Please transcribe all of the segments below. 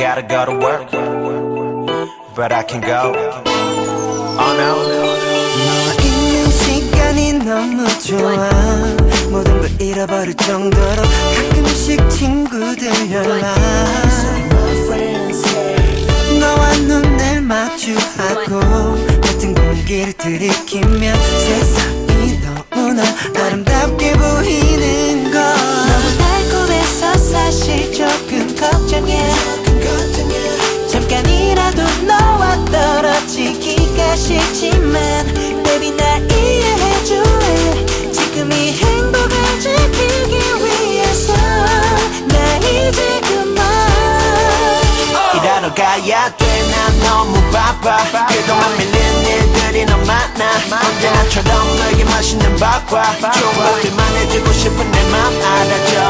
gotta go to work, but I can go. Oh no. 너와 있는 시간이 너무 좋아 모든 걸 잃어버릴 정도로 가끔씩 친구들 연락 너와 눈을 마주하고 같은 공기를 들이키면 세상 싫지만 Baby 날 이해해줄래? 지금 이 행복을 지키기 위해서 나 이제 그만. 일하러 가야 돼. 난 너무 바빠. 그동안 밀린 일들이 너무 많아. 언제나처럼 너에게 맛있는 밥과. 좋은 것들만 해주고 싶은 내 맘 알아줘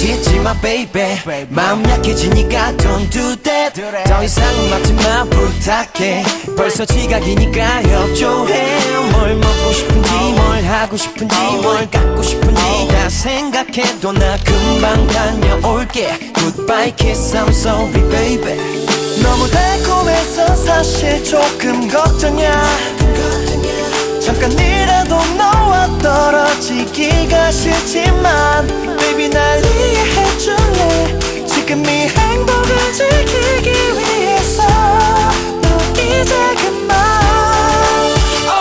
그런 표정 짓지 마 baby. 마음 약해지니까 don't do that. 더 이상은 막지 마 부탁해. 벌써 지각이니까 협조해. 뭘 먹고 싶은지 뭘 하고 싶은지 뭘 갖고 싶은지 다 생각해도 나 금방 다녀올게. Goodbye kiss I'm sorry baby. 너무 달콤해서 사실 조금 걱정이야 지기가 싫지만 Baby 날 이해해줄래? 지금 이 행복을 지키기 위해서 너 이제 그만.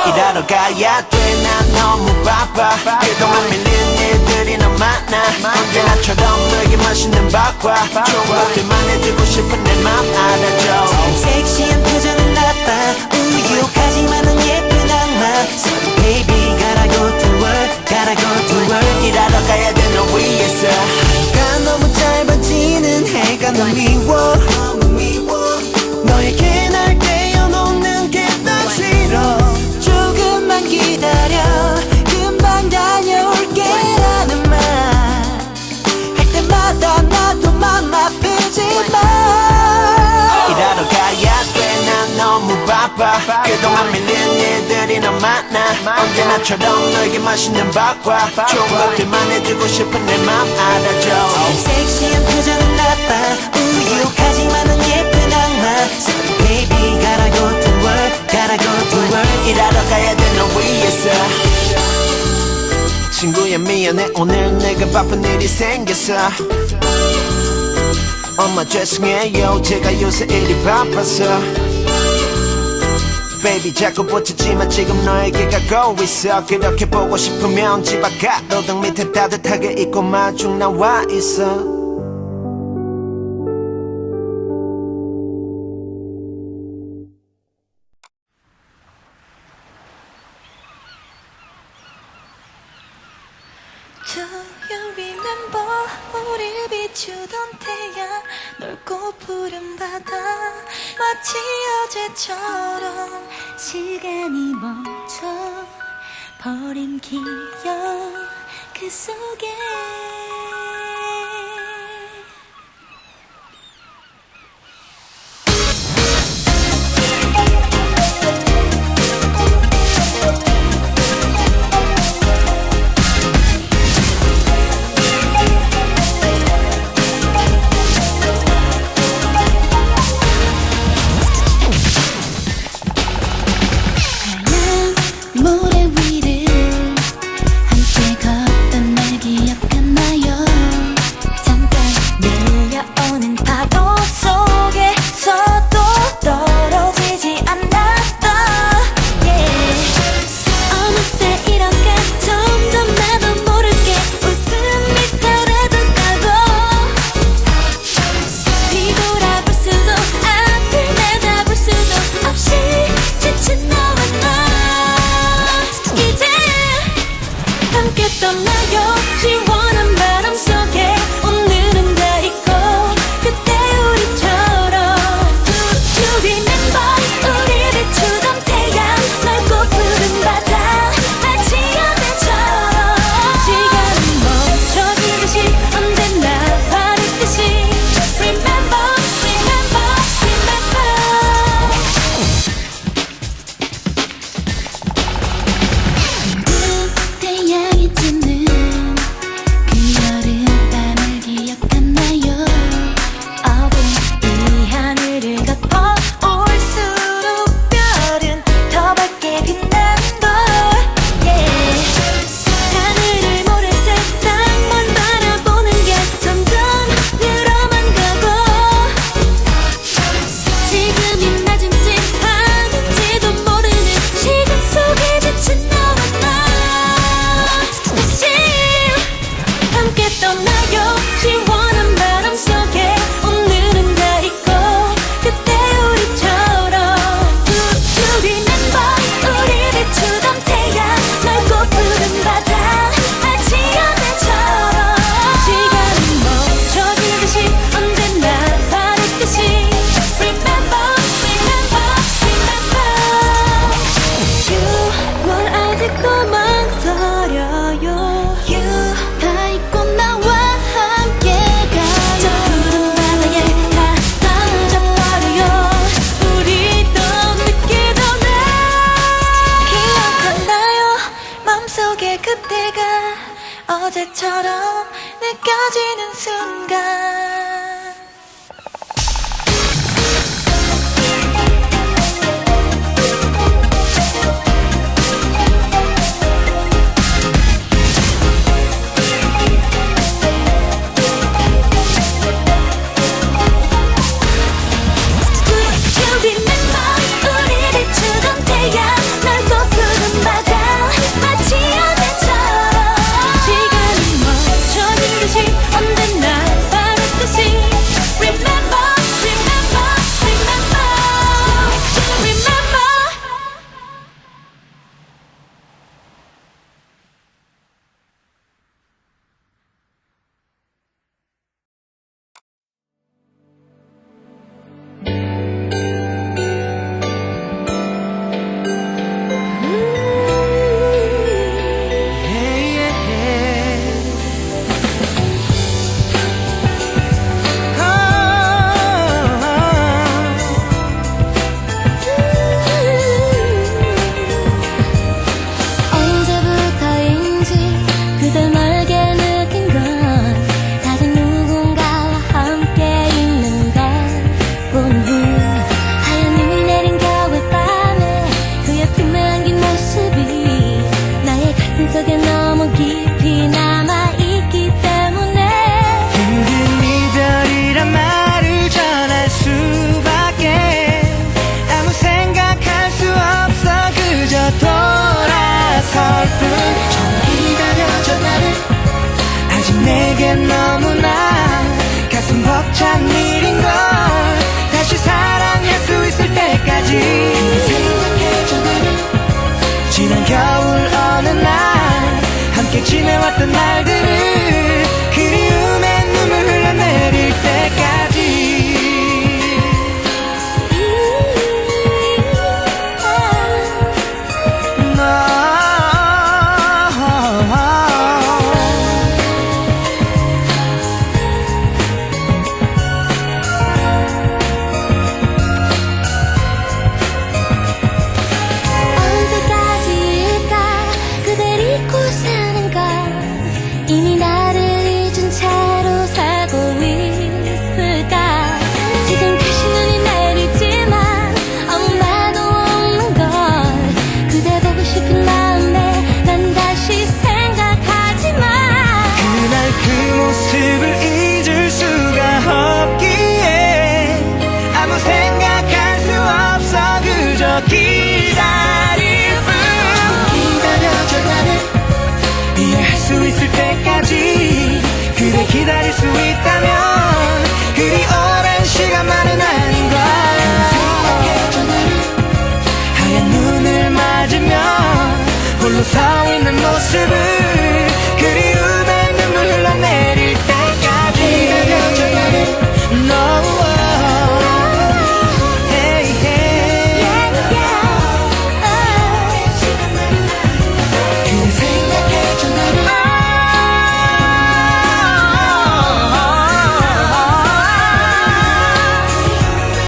일하러 가야 돼난 너무 바빠. 그동안 밀린 일들이 너무 많아. 언제나처럼 너에게 맛있는 밥과 좋은 것들만 해주고 싶은 내 맘 알아줘. 섹시한 표정은 나빠. 우유하지만 넌 예쁜 악마. Sorry baby gotta go to work 일하러 가야 돼 너 위해서 해가 너무 짧아지는 해가 너무 미워. 너에게 날 깨어놓는 게 난 싫어. 조금만 기다려. 금방 다녀올게 라는 말. 할 때마다 나도 맘 아프지 마 일하러 가야 돼. 난 너무 바빠. 그동안 많아 언제나처럼 너에게 맛있는 밥과 좋은 것들만 해주고 싶은 내 맘 알아줘. 섹시한 표정은 나빠 우유하지만 넌 예쁜 악마. Sorry baby gotta go to work gotta go to work. 일하러 가야 돼너 위해서. 친구야 미안해 오늘 내가 바쁜 일이 생겼어. 엄마 죄송해요 제가 요새 일이 바빠서 Baby 자꾸 붙이지만 지금 너에게 가고 있어. 그렇게 보고 싶으면 집앞 가로등 밑에 따뜻하게 입고 마중 나와 있어 푸른 바다 마치 어제처럼 시간이 멈춰 버린 기억 그 속에 사라지는 순간. 수 있을 때까지. 그대 기다릴 수 있다면 그리 오랜 시간만은 아닌걸. 사랑해줘 나를. 하얀 눈을 맞으며 홀로 서 있는 모습을 그리